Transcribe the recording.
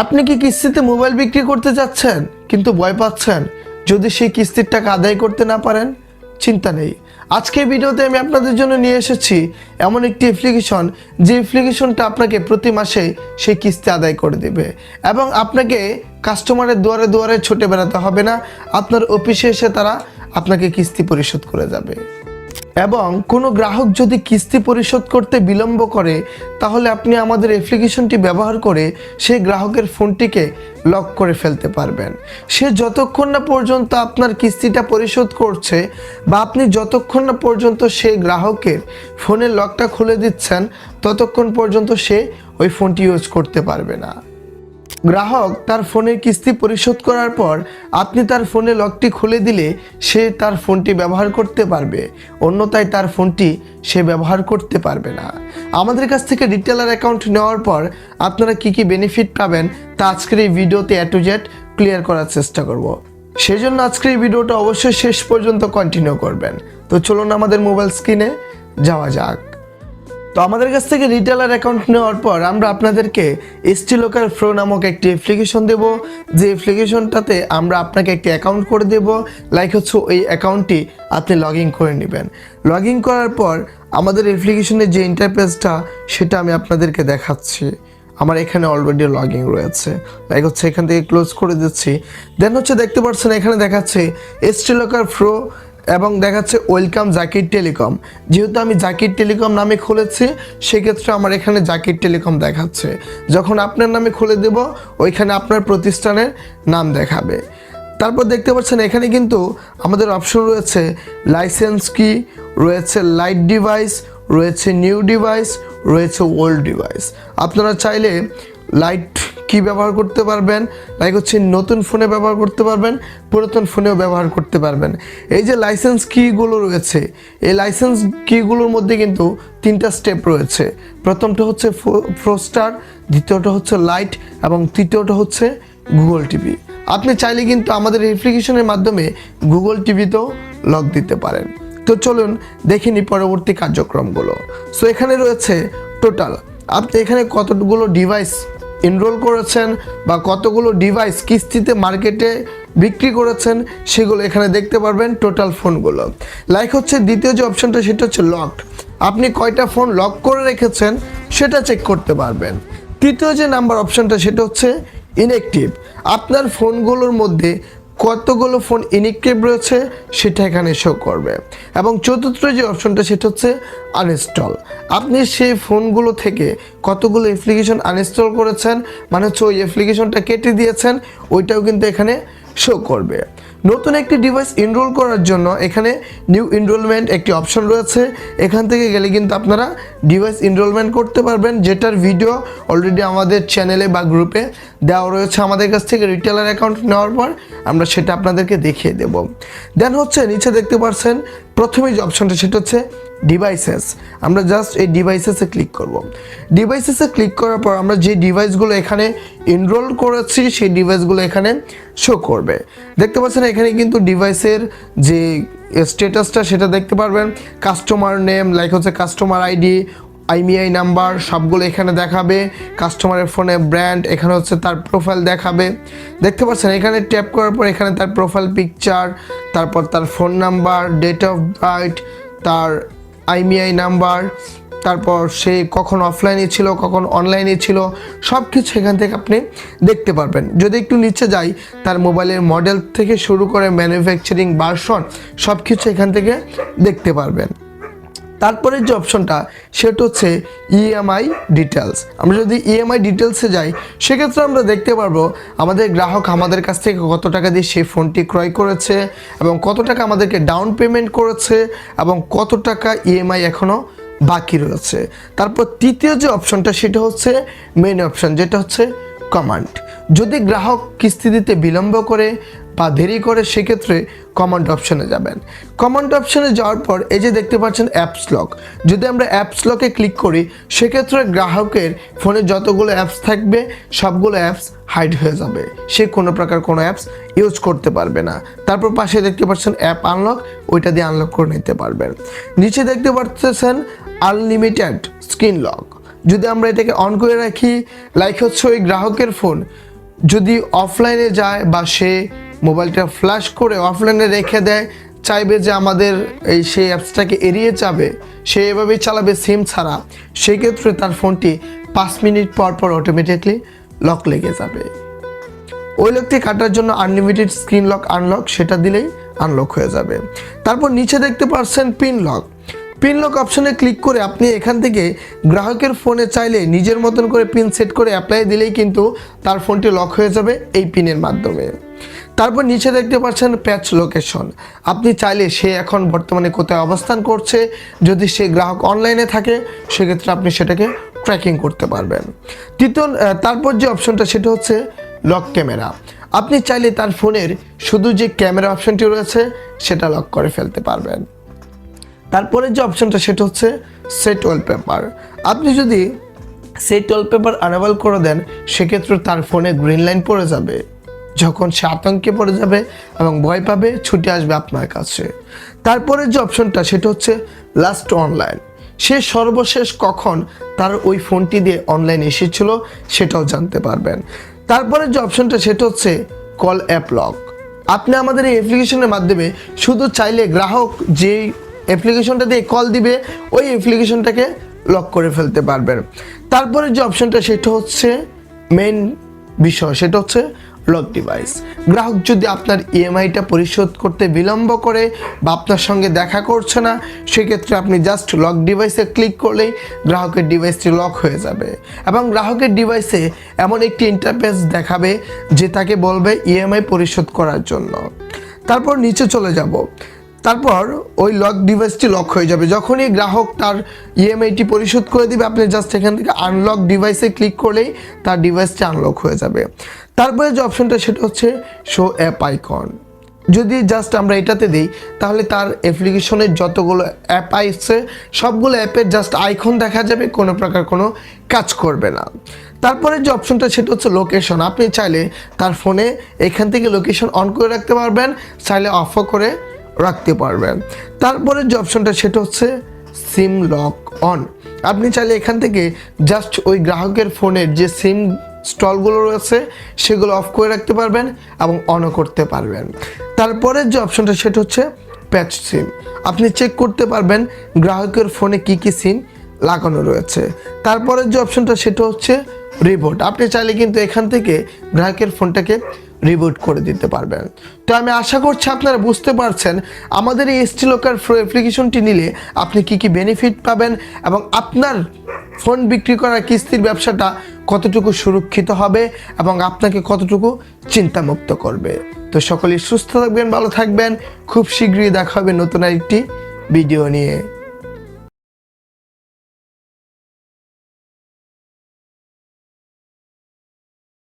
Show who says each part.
Speaker 1: আপনি কি কিস্তিতে মোবাইল বিক্রি করতে যাচ্ছেন, কিন্তু ভয় পাচ্ছেন? যদি সেই কিস্তির টাকা আদায় করতে না পারেন, চিন্তা নেই। আজকের ভিডিওতে আমি আপনাদের জন্য নিয়ে এসেছি এমন একটি অ্যাপ্লিকেশন যে অ্যাপ্লিকেশনটা আপনাকে প্রতি মাসে সেই কিস্তি আদায় করে দেবে। এবং আপনাকে কাস্টমারের দুয়ারে দুয়ারে ছুটে বেড়াতে হবে না, আপনার অফিসে এসে তারা আপনাকে কিস্তি পরিশোধ করে যাবে। এবং কোনো গ্রাহক যদি কিস্তি পরিশোধ করতে বিলম্ব করে, তাহলে আপনি আমাদের অ্যাপ্লিকেশনটি ব্যবহার করে সেই গ্রাহকের ফোনটিকে লক করে ফেলতে পারবেন। সে যতক্ষণ না পর্যন্ত আপনার কিস্তিটা পরিশোধ করছে বা আপনি যতক্ষণ না পর্যন্ত সে গ্রাহকের ফোনের লকটা খুলে দিচ্ছেন, ততক্ষণ পর্যন্ত সে ওই ফোনটি ইউজ করতে পারবে না। গ্রাহক তার ফোনের কিস্তি পরিশোধ করার পর আপনি তার ফোনে লকটি খুলে দিলে সে তার ফোনটি ব্যবহার করতে পারবে। অন্যথায় তার ফোনটি সে ব্যবহার করতে পারবে না। আমাদের কাছ থেকে রিটেলার অ্যাকাউন্ট নেওয়ার পর আপনারা কি কি বেনিফিট পাবেন তা আজকের এই ভিডিওতে এ টু জেড ক্লিয়ার করার চেষ্টা করব। সেজন্য আজকের এই ভিডিওটা অবশ্যই শেষ পর্যন্ত কন্টিনিউ করবেন। তো চলুন আমাদের মোবাইল স্ক্রিনে যাওয়া যাক। তো আমাদের কাছ থেকে রিটেলার অ্যাকাউন্ট নেওয়ার পর আমরা আপনাদেরকে এসটি লোকাল ফ্রো নামক একটি অ্যাপ্লিকেশন দেব। যে অ্যাপ্লিকেশনটাতে আমরা আপনাকে একটি অ্যাকাউন্ট করে দেব। লাইক হচ্ছে ওই অ্যাকাউন্টটি আপনি লগ ইন করে নেবেন। লগ ইন করার পর আমাদের অ্যাপ্লিকেশনের যে ইন্টারফেসটা সেটা আমি আপনাদেরকে দেখাচ্ছি। আমার এখানে অলরেডি লগিং রয়েছে। লাইক হচ্ছে এখান থেকে ক্লোজ করে দিচ্ছি। দেন হচ্ছে দেখতে পাচ্ছেন, এখানে দেখাচ্ছে এসটি লোকাল ফ্রো এবং দেখাচ্ছে ওয়েলকাম জাকির টেলিকম। যেহেতু আমি জাকির টেলিকম নামে খুলেছি, সেক্ষেত্রে আমার এখানে জাকির টেলিকম দেখাচ্ছে। যখন আপনার নামে খুলে দেব, ওইখানে আপনার প্রতিষ্ঠানের নাম দেখাবে। তারপর দেখতে পাচ্ছেন, এখানে কিন্তু আমাদের অপশন রয়েছে লাইসেন্স কি রয়েছে লাইট ডিভাইস রয়েছে নিউ ডিভাইস রয়েছে ওল্ড ডিভাইস আপনারা চাইলে লাইট কি ব্যবহার করতে পারবেন? লাইক হচ্ছে নতুন ফোনে ব্যবহার করতে পারবেন, পুরাতন ফোনেও ব্যবহার করতে পারবেন। এই যে লাইসেন্স কিগুলো রয়েছে, এই লাইসেন্স কিগুলোর মধ্যে কিন্তু তিনটা স্টেপ রয়েছে। প্রথমটা হচ্ছে ফ্রোস্টার দ্বিতীয়টা হচ্ছে লাইট এবং তৃতীয়টা হচ্ছে গুগল টিভি আপনি চাইলে কিন্তু আমাদের অ্যাপ্লিকেশনের মাধ্যমে গুগল টিভিতেও লক দিতে পারেন। তো চলুন দেখে নিই পরবর্তী কার্যক্রমগুলো। সো এখানে রয়েছে টোটাল আপনি এখানে কতগুলো ডিভাইস এনরোল করেছেন বা কতগুলো ডিভাইস কিস্তিতে মার্কেটে বিক্রি করেছেন সেগুলো এখানে দেখতে পারবেন টোটাল ফোনগুলো লাইক হচ্ছে দ্বিতীয় যে অপশনটা সেটা হচ্ছে লকড আপনি কয়টা ফোন লক করে রেখেছেন সেটা চেক করতে পারবেন। তৃতীয় যে নাম্বার অপশনটা সেটা হচ্ছে ইনএক্টিভ আপনার ফোনগুলোর মধ্যে কতগুলো ফোন ইনিক্রিপ রয়েছে সেটা এখানে শো করবে। এবং চতুর্থ যে অপশনটা সেটা হচ্ছে আনইনস্টল আপনি সেই ফোনগুলো থেকে কতগুলো অ্যাপ্লিকেশন আনইনস্টল করেছেন? মানে হচ্ছে ওই অ্যাপ্লিকেশনটা কেটে দিয়েছেন, ওইটাও কিন্তু এখানে শো করবে। নতুন একটি ডিভাইস এনরোল করার জন্য এখানে নিউ এনরোলমেন্ট একটি অপশন রয়েছে। এখান থেকে গেলে কিন্তু আপনারা ডিভাইস এনরোলমেন্ট করতে পারবেন, যেটার ভিডিও অলরেডি আমাদের চ্যানেলে বা গ্রুপে দেওয়া রয়েছে। আমাদের কাছ থেকে রিটেলার অ্যাকাউন্ট নেওয়ার পর আমরা সেটা আপনাদেরকে দেখিয়ে দেব। দেন হচ্ছে, নিচে দেখতে পাচ্ছেন প্রথমে যে অপশনটা সেটা হচ্ছে ডিভাইসেস আমরা জাস্ট এই ডিভাইসেসে ক্লিক করব। ডিভাইসেসে ক্লিক করার পর আমরা যে ডিভাইসগুলো এখানে এনরোল করেছি, সেই ডিভাইসগুলো এখানে শো করবে। দেখতে পাচ্ছেন এখানে কিন্তু ডিভাইসের যে স্ট্যাটাসটা সেটা দেখতে পারবেন। কাস্টমার নেম লাইক হচ্ছে কাস্টমার আইডি আইমিআই নাম্বার সবগুলো এখানে দেখাবে কাস্টমারের ফোনে ব্র্যান্ড এখানে হচ্ছে তার প্রোফাইল দেখাবে। দেখতে পাচ্ছেন, এখানে ট্যাপ করার পর এখানে তার প্রোফাইল পিকচার তারপর তার phone number date of birth তার আইমিআই নাম্বার, তারপর সে কখন অফলাইনে ছিল, কখন অনলাইনে ছিল সব কিছু এখান থেকে আপনি দেখতে পারবেন। যদি একটু নিচে যাই, তার মোবাইলের মডেল থেকে শুরু করে ম্যানুফ্যাকচারিং ভার্সন সব কিছু এখান থেকে দেখতে পারবেন। তারপরে যে অপশনটা সেটা হচ্ছে ইএমআই ডিটেলস আমরা যদি ইএমআই ডিটেলসে যাই, সেক্ষেত্রে আমরা দেখতে পারব আমাদের গ্রাহক আমাদের কাছ থেকে কত টাকা দিয়ে সেই ফোনটি ক্রয় করেছে এবং কত টাকা আমাদেরকে ডাউন পেমেন্ট করেছে এবং কত টাকা ইএমআই এখনও বাকি রয়েছে। তারপর তৃতীয় যে অপশনটা সেটা হচ্ছে মেন অপশন যেটা হচ্ছে কমান্ড যদি গ্রাহক কিস্তি দিতে বিলম্ব করে বা দেরি করে সেক্ষেত্রে কমান্ড অপশনে যাবেন। কমান্ড অপশনে যাওয়ার পর এই যে দেখতে পাচ্ছেন অ্যাপস লক যদি আমরা অ্যাপস লকে ক্লিক করি, সেক্ষেত্রে গ্রাহকের ফোনে যতগুলো অ্যাপস থাকবে, সবগুলো অ্যাপস হাইড হয়ে যাবে। সে কোনো প্রকার কোনো অ্যাপস ইউজ করতে পারবে না। তারপর পাশে দেখতে পাচ্ছেন অ্যাপ আনলক ওইটা দিয়ে আনলক করে নিতে পারবেন। নিচে দেখতে পাচ্ছেন আনলিমিটেড স্ক্রিন লক যদি আমরা এটাকে অন করে রাখি লাইক হচ্ছে ওই গ্রাহকের ফোন যদি অফলাইনে যায় বা সে মোবাইলটা ফ্ল্যাশ করে অফলাইনে রেখে দেয়, চাইবে যে আমাদের এই সেই অ্যাপসটাকে এড়িয়ে যাবে, সে এভাবেই চালাবে সিম ছাড়া। সেক্ষেত্রে তার ফোনটি পাঁচ মিনিট পর পর অটোমেটিকলি লক লেগে যাবে। ওই লকটি কাটার জন্য আনলিমিটেড স্ক্রিন লক আনলক সেটা দিলেই আনলক হয়ে যাবে। তারপর নিচে দেখতে পাচ্ছেন পিন লক পিন লক অপশনে ক্লিক করে আপনি এখান থেকে গ্রাহকের ফোনে চাইলে নিজের মতন করে পিন সেট করে অ্যাপ্লাই দিলেই কিন্তু তার ফোনটি লক হয়ে যাবে এই পিনের মাধ্যমে। তারপর নিচে দেখতে পাচ্ছেন প্যাচ লোকেশন। আপনি চাইলে সে এখন বর্তমানে কোথায় অবস্থান করছে, যদি সে গ্রাহক অনলাইনে থাকে, সেক্ষেত্রে আপনি সেটাকে ট্র্যাকিং করতে পারবেন। তৃতীয় তারপর যে অপশনটা সেটা হচ্ছে লক ক্যামেরা আপনি চাইলে তার ফোনের শুধু যে ক্যামেরা অপশনটি রয়েছে, সেটা লক করে ফেলতে পারবেন। তারপরে যে অপশনটা সেটা হচ্ছে সেট ওয়ালপেপার আপনি যদি সেট ওয়ালপেপার আনেবল করে দেন, সেক্ষেত্রে তার ফোনে গ্রিন লাইন পড়ে যাবে। যখন সে আতঙ্কে পড়ে যাবে এবং ভয় পাবে, ছুটে আসবে আপনার কাছে। তারপরে যে অপশনটা, সেটা হচ্ছে লাস্ট অনলাইন সে সর্বশেষ কখন তার ওই ফোনটি দিয়ে অনলাইন এসেছিল, সেটাও জানতে পারবেন। তারপরে যে অপশনটা, সেটা হচ্ছে কল অ্যাপ লক আপনি আমাদের এই অ্যাপ্লিকেশনের মাধ্যমে শুধু চাইলে গ্রাহক যেই অ্যাপ্লিকেশনটা দিয়ে কল দিবে, ওই অ্যাপ্লিকেশনটাকে লক করে ফেলতে পারবেন। তারপরে যে অপশনটা, সেটা হচ্ছে মেন বিষয়, সেটা হচ্ছে লক ডিভাইস গ্রাহক যদি আপনার ইএমআইটা পরিশোধ করতে বিলম্ব করে বা আপনার সঙ্গে দেখা করছে না, সেক্ষেত্রে আপনি জাস্ট লক ডিভাইসে ক্লিক করলেই গ্রাহকের ডিভাইসটি লক হয়ে যাবে। এবং গ্রাহকের ডিভাইসে এমন একটি ইন্টারফেস দেখাবে যে তাকে বলবে ইএমআই পরিশোধ করার জন্য। তারপর নিচে চলে যাব। তারপর ওই লক ডিভাইসটি লক হয়ে যাবে। যখনই গ্রাহক তার ইএমআইটি পরিশোধ করে দিবে, আপনি জাস্ট এখান থেকে আনলক ডিভাইসে ক্লিক করলেই তার ডিভাইসটি আনলক হয়ে যাবে। তারপরে যে অপশনটা সেটা হচ্ছে শো অ্যাপ আইকন যদি জাস্ট আমরা এটাতে দিই, তাহলে তার অ্যাপ্লিকেশনের যতগুলো অ্যাপ আসছে সবগুলো অ্যাপের জাস্ট আইকন দেখা যাবে, কোনো প্রকার কোনো কাজ করবে না। তারপরে যে অপশনটা সেটা হচ্ছে লোকেশন আপনি চাইলে তার ফোনে এখান থেকে লোকেশন অন করে রাখতে পারবেন, চাইলে অফও করে রাখতে পারবেন তারপরে যে অপশনটা সেটা হচ্ছে সিম লক অন আপনি চাইলে এখান থেকে জাস্ট ওই গ্রাহকের ফোনের যে সিম স্টলগুলো রয়েছে, সেগুলো অফ করে রাখতে পারবেন এবং অনও করতে পারবেন। তারপরের যে অপশনটা সেটা হচ্ছে প্যাচ সিম আপনি চেক করতে পারবেন গ্রাহকের ফোনে কি কি সিম লাগানো রয়েছে। তারপরের যে অপশনটা সেটা হচ্ছে রিবোট আপনি চাইলে কিন্তু এখান থেকে গ্রাহকের ফোনটাকে রিবুট করে দিতে পারবেন। তো আমি আশা করছি আপনারা বুঝতে পারছেন, আমাদের এই এসটি লোকার ফ্রো অ্যাপ্লিকেশনটি নিলে আপনি কি কি বেনিফিট পাবেন এবং আপনার ফোন বিক্রি করার কিস্তির ব্যবসাটা কতটুকু সুরক্ষিত হবে এবং আপনাকে কতটুকু চিন্তামুক্ত করবে। তো সকলেই সুস্থ থাকবেন, ভালো থাকবেন। খুব শীঘ্রই দেখা হবে নতুন একটি ভিডিও নিয়ে।